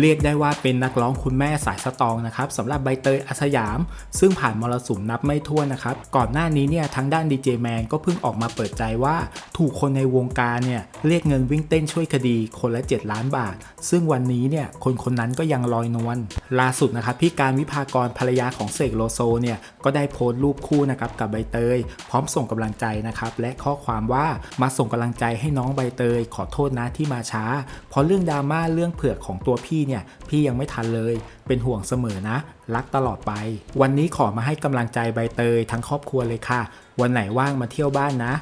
เรียกได้ว่าเป็นนักร้องคุณแม่สายสตองนะครับสำหรับใบเตยอาสยาม ซึ่งผ่านมรสุมนับไม่ถ้วนนะครับ ก่อนหน้านี้เนี่ยทางด้านดีเจแมนก็เพิ่งออกมาเปิดใจว่า ถูกคนในวงการเนี่ยเรียกเงินวิ่งเต้นช่วยคดีคนละ 7 ล้านบาท ซึ่งวันนี้เนี่ยคนคนนั้นก็ยังลอยนวลล่าสุดนะครับพี่การวิภากรภรรยาของเสกโลโซเนี่ยก็ได้โพสต์รูปคู่นะครับกับใบเตย พร้อมส่งกำลังใจนะครับและข้อความว่ามาส่งกำลังใจให้น้องใบเตย ขอโทษนะที่มาช้า เพราะเรื่องดราม่าเรื่องเผือกของตัวพี่เนี่ยพี่ยังไม่ทันเลย เป็นห่วงเสมอนะ รักตลอดไป วันนี้ขอมาให้กำลังใจใบเตยทั้งครอบครัวเลยค่ะ วันไหนว่างมาเที่ยวบ้านนะ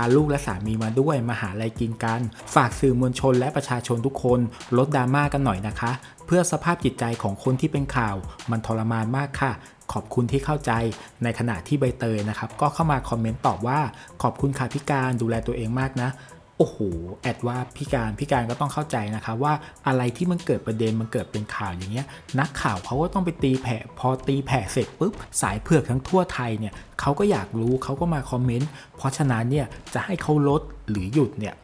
าลูกและสามีมาด้วยมาหาอะไรกินกัน ฝากสื่อมวลชนและประชาชนทุกคนลดดราม่ากันหน่อยนะคะ เพื่อสภาพจิตใจของคนที่เป็นข่าว มันทรมานมากค่ะ ขอบคุณที่เข้าใจในขณะที่ใบเตยนะครับ ก็เข้ามาคอมเมนต์ตอบว่า ขอบคุณค่ะพิการดูแลตัวเองมากนะ โอ้โห แอดว่าพี่การพี่การก็ต้องเข้าใจนะครับว่าอะไรที่มันเกิดประเด็นมันเกิดเป็นข่าวอย่างเงี้ยนักข่าวเขาก็ต้องไปตีแผ่พอตีแผ่เสร็จปุ๊บสายเผือกทั้งทั่วไทยเนี่ยเขาก็อยากรู้เขาก็มาคอมเมนต์เพราะฉะนั้นเนี่ยจะให้เขาลดหรือหยุดเนี่ย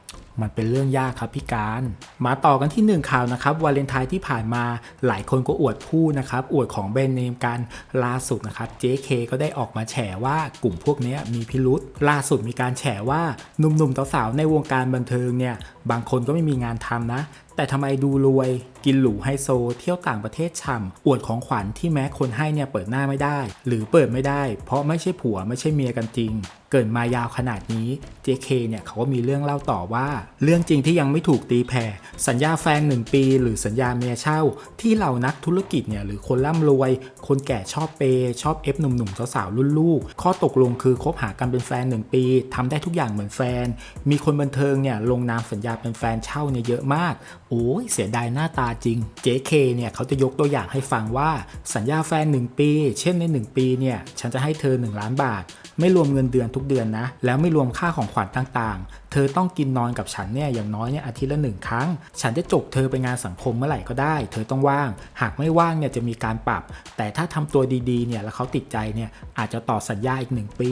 มันเป็นเรื่องยากครับพี่การ มาต่อกันที่หนึ่งข่าวนะครับวาเลนไทน์ที่ผ่านมาหลายคนก็อวดผู้นะครับอวดของแบรนด์เนมกันล่าสุดนะครับ JK ก็ได้ออกมาแฉว่ากลุ่มพวกนี้มีพิรุษล่าสุดมีการแฉว่าหนุ่มๆสาวๆในวงการบันเทิงเนี่ยบางคนก็ไม่มีงานทำนะแต่ทำไมดูรวย กินหรูไฮโซ เที่ยวต่างประเทศฉ่ำอวดของขวัญที่แม้คนให้เนี่ยเปิดหน้าไม่ได้ หรือเปิดไม่ได้ เพราะไม่ใช่ผัวไม่ใช่เมียกันจริง เกิดมายาวขนาดนี้ JK เนี่ยเขาก็มีเรื่องเล่าต่อว่า เรื่องจริงที่ยังไม่ถูกตีแผ่ สัญญาแฟนหนึ่งปี หรือสัญญาเมียเช่า ที่เหล่านักธุรกิจเนี่ยหรือคนร่ำรวย คนแก่ชอบเปย์ชอบเอฟหนุ่มๆสาวๆรุ่นลูก ข้อตกลงคือคบหากันเป็นแฟนหนึ่งปีทำได้ทุกอย่างเหมือนแฟน มีคนบันเทิงเนี่ยลงนามสัญญาเป็นแฟนเช่าเนี่ยเยอะมากโอ้ยเสียดายหน้าตาจริง JK เนี่ยเขาจะยกตัวอย่างให้ฟังว่าสัญญาแฟน 1 ปี เช่นใน 1 ปีเนี่ยฉันจะให้เธอ 1 ล้านบาท ไม่รวมเงินเดือนทุกเดือนนะ แล้วไม่รวมค่าของขวัญต่างๆ เธอต้องกินนอนกับฉันเนี่ยอย่างน้อยเนี่ยอาทิตย์ละหนึ่งครั้ง ฉันจะจบเธอไปงานสังคมเมื่อไหร่ก็ได้ เธอต้องว่าง หากไม่ว่างเนี่ยจะมีการปรับ แต่ถ้าทำตัวดีๆเนี่ยแล้วเขาติดใจเนี่ยอาจจะต่อสัญญาอีก 1 ปี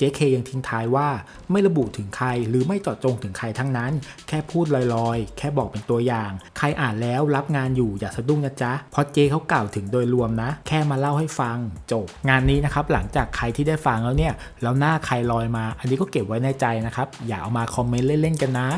JK ยังทิ้งท้ายว่า ไม่ระบุถึงใครหรือไม่เจาะจงถึงใครทั้งนั้น แค่พูดลอยๆ แค่บอกเป็นตัวอย่างใครอ่านแล้วรับงานอยู่อย่าสะดุ้งนะจ๊ะ เพราะเจเขากล่าวถึงโดยรวมนะ แค่มาเล่าให้ฟังจบ งานนี้นะครับหลังจากใครที่ได้ฟังแล้วเนี่ยแล้วหน้าใครลอยมา อันนี้ก็เก็บไว้ในใจนะครับอย่าเอามาคอมเมนต์เล่นๆกันนะ